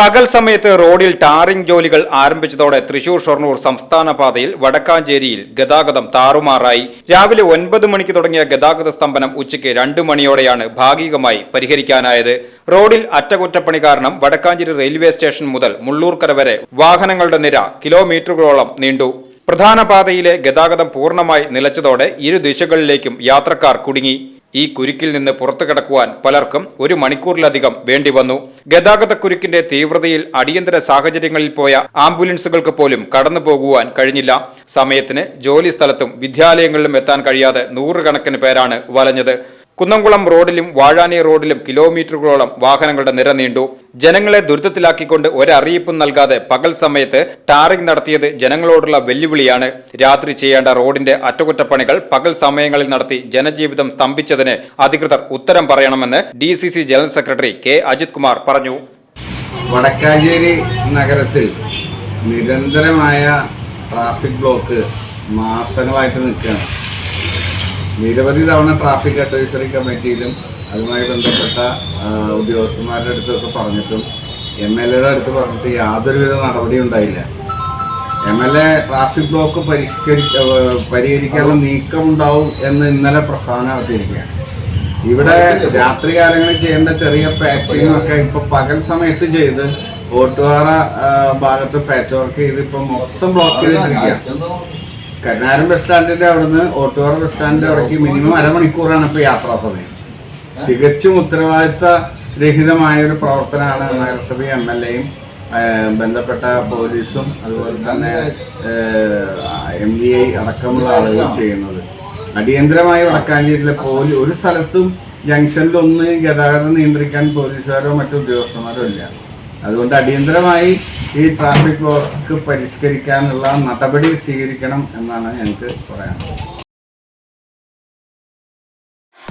പകൽ സമയത്ത് റോഡിൽ ടാറിംഗ് ജോലികൾ ആരംഭിച്ചതോടെ തൃശൂർ ഷൊർണൂർ സംസ്ഥാന പാതയിൽ വടക്കാഞ്ചേരിയിൽ ഗതാഗതം താറുമാറായി. രാവിലെ ഒൻപത് മണിക്ക് തുടങ്ങിയ ഗതാഗത സ്തംഭനം ഉച്ചയ്ക്ക് രണ്ടു മണിയോടെയാണ് ഭാഗികമായി പരിഹരിക്കാനായത്. റോഡിൽ അറ്റകുറ്റപ്പണി കാരണം വടക്കാഞ്ചേരി റെയിൽവേ സ്റ്റേഷൻ മുതൽ മുള്ളൂർക്കര വരെ വാഹനങ്ങളുടെ നിര കിലോമീറ്ററുകളോളം നീണ്ടു. പ്രധാന പാതയിലെ ഗതാഗതം പൂർണമായി നിലച്ചതോടെ ഇരു ദിശകളിലേക്കും യാത്രക്കാർ കുടുങ്ങി. ഈ കുരുക്കിൽ നിന്ന് പുറത്തു കിടക്കുവാൻ പലർക്കും ഒരു മണിക്കൂറിലധികം വേണ്ടി വന്നു. ഗതാഗത കുരുക്കിന്റെ തീവ്രതയിൽ അടിയന്തര സാഹചര്യങ്ങളിൽ പോയ ആംബുലൻസുകൾക്ക് പോലും കടന്നു പോകുവാൻ കഴിഞ്ഞില്ല. സമയത്തിന് ജോലി സ്ഥലത്തും വിദ്യാലയങ്ങളിലും എത്താൻ കഴിയാതെ നൂറുകണക്കിന് പേരാണ് വലഞ്ഞത്. കുന്നംകുളം റോഡിലും വാഴാനി റോഡിലും കിലോമീറ്ററുകളോളം വാഹനങ്ങളുടെ നിര നീണ്ടു. ജനങ്ങളെ ദുരിതത്തിലാക്കിക്കൊണ്ട് ഒരറിയിപ്പും നൽകാതെ പകൽ സമയത്ത് ടാറിംഗ് നടത്തിയത് ജനങ്ങളോടുള്ള വെല്ലുവിളിയാണ്. രാത്രി ചെയ്യേണ്ട റോഡിന്റെ അറ്റകുറ്റപ്പണികൾ പകൽ സമയങ്ങളിൽ നടത്തി ജനജീവിതം സ്തംഭിച്ചതിന് അധികൃതർ ഉത്തരം പറയണമെന്ന് D general secretary K Ajith Kumar പറഞ്ഞു. വടക്കാഞ്ചേരി നഗരത്തിൽ നിരന്തരമായ ട്രാഫിക് ബ്ലോക്ക് മാസങ്ങളായിട്ട് നിൽക്കുകയാണ്. നിരവധി തവണ ട്രാഫിക് അഡ്വൈസറി കമ്മിറ്റിയിലും അതുമായി ബന്ധപ്പെട്ട ഉദ്യോഗസ്ഥന്മാരുടെ അടുത്തൊക്കെ പറഞ്ഞിട്ടും എം എൽ എയുടെ അടുത്ത് പറഞ്ഞിട്ട് യാതൊരുവിധ നടപടിയും ഉണ്ടായില്ല. M L A traffic block പരിഷ്കരി പരിഹരിക്കാനുള്ള നീക്കം ഉണ്ടാവും എന്ന് ഇന്നലെ പ്രസ്താവന നടത്തിയിരിക്കുകയാണ്. ഇവിടെ രാത്രി കാലങ്ങളിൽ ചെയ്യേണ്ട ചെറിയ പാച്ചിങ്ങും ഒക്കെ ഇപ്പൊ പകൽ സമയത്ത് ചെയ്ത് ഓട്ടുപാറ ഭാഗത്ത് പാച്ച് വർക്ക് ചെയ്ത് ഇപ്പൊ മൊത്തം ബ്ലോക്ക് ചെയ്തിട്ടിരിക്കുകയാണ്. കരുനാരം ബസ് സ്റ്റാൻഡിന്റെ അവിടുന്ന് ഓട്ടുപാറ ബസ് സ്റ്റാൻഡിന്റെ അവിടേക്ക് മിനിമം അരമണിക്കൂറാണ് ഇപ്പൊ യാത്രാ സമയം. തികച്ചും ഉത്തരവാദിത്ത രഹിതമായ ഒരു പ്രവർത്തനമാണ് നഗരസഭ എം എൽ എയും ബന്ധപ്പെട്ട പോലീസും അതുപോലെ തന്നെ എം ഡി ഐ അടക്കമുള്ള ആളുകൾ ചെയ്യുന്നത്. അടിയന്തരമായി വടക്കാഞ്ചേരിയിലെ പോലീസ് ഒരു സ്ഥലത്തും ജംഗ്ഷനിൽ ഒന്ന് ഗതാഗതം നിയന്ത്രിക്കാൻ പോലീസുകാരോ മറ്റു ഉദ്യോഗസ്ഥന്മാരോ ഇല്ല. അതുകൊണ്ട് അടിയന്തരമായി ഈ ട്രാഫിക് ബ്ലോക്ക് പരിഷ്കരിക്കാനുള്ള നടപടി സ്വീകരിക്കണം എന്നാണ് എനിക്ക് പറയാനുള്ളത്.